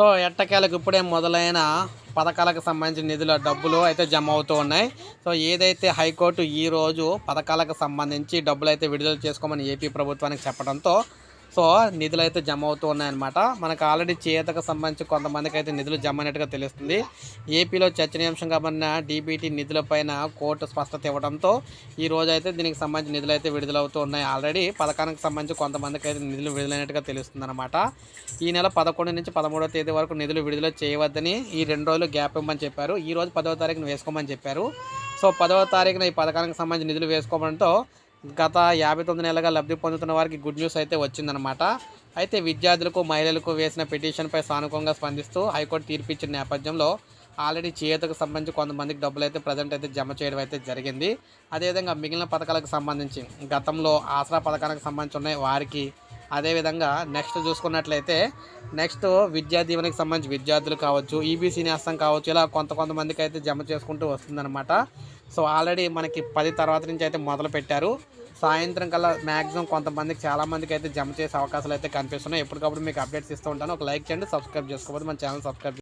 So ఎట్టకేలకు ఇప్పుడే మొదలైన పథకాలకు సంబంధించిన నిధుల డబ్బులు అయితే జమ అవుతూ ఉన్నాయి. సో ఏదైతే హైకోర్టు ఈ రోజు పథకాలకు సంబంధించి డబ్బులు అయితే విడుదల చేసుకోమని ఏపీ ప్రభుత్వానికి చెప్పడంతో సో నిధులు అయితే జమ అవుతూ ఉన్నాయన్నమాట. మనకు ఆల్రెడీ చేతకు సంబంధించి కొంతమందికి అయితే నిధులు జమ అయినట్టుగా తెలుస్తుంది. ఏపీలో చర్చనీయాంశంగా ఉన్న డీబీటీ నిధులపైన కోర్టు స్పష్టత ఇవ్వడంతో ఈ రోజు అయితే దీనికి సంబంధించి నిధులు అయితే విడుదలవుతూ ఉన్నాయి. ఆల్రెడీ పథకానికి సంబంధించి కొంతమందికి అయితే నిధులు విడుదలైనట్టుగా తెలుస్తుంది అనమాట ఈ నెల పదకొండు నుంచి పదమూడవ తేదీ వరకు నిధులు విడుదల చేయవద్దని ఈ రెండు రోజులు గ్యాప్ ఇవ్వమని చెప్పారు. ఈ రోజు పదవ తారీఖున వేసుకోమని చెప్పారు. సో పదవ తారీఖున ఈ పథకానికి సంబంధించి నిధులు వేసుకోవడంతో గత యాభై తొమ్మిది నెలలుగా లబ్ధి పొందుతున్న వారికి గుడ్ న్యూస్ అయితే వచ్చిందనమాట అయితే విద్యార్థులకు మహిళలకు వేసిన పిటిషన్పై సానుకూలంగా స్పందిస్తూ హైకోర్టు తీర్పు ఇచ్చిన నేపథ్యంలో ఆల్రెడీ చేతకు సంబంధించి కొంతమందికి డబ్బులు అయితే ప్రజెంట్ అయితే జమ చేయడం అయితే జరిగింది. అదేవిధంగా మిగిలిన పథకాలకు సంబంధించి గతంలో ఆసరా పథకానికి సంబంధించి ఉన్నాయి. వారికి అదేవిధంగా నెక్స్ట్ చూసుకున్నట్లయితే నెక్స్ట్ విద్యా దీవెనకి సంబంధించి విద్యార్థులు కావచ్చు ఈబీసీ న్యాసం కావచ్చు ఇలా కొంత కొంతమందికి అయితే జమ చేసుకుంటూ వస్తుందన్నమాట. సో ఆల్రెడీ మనకి పది తర్వాత నుంచి అయితే మొదలు పెట్టారు. సాయంత్రం కల్లా మ్యాక్సిమం కొంతమందికి చాలా మందికి అయితే జమ చేసే అవకాశాలు అయితే కనిపిస్తున్నాయి. ఎప్పటికప్పుడు మీకు అప్డేట్స్ ఇస్తూ ఉంటాను. ఒక లైక్ చేయండి సబ్స్క్రైబ్ చేసుకోకపోతే మన ఛానల్ సబ్స్క్రైబ్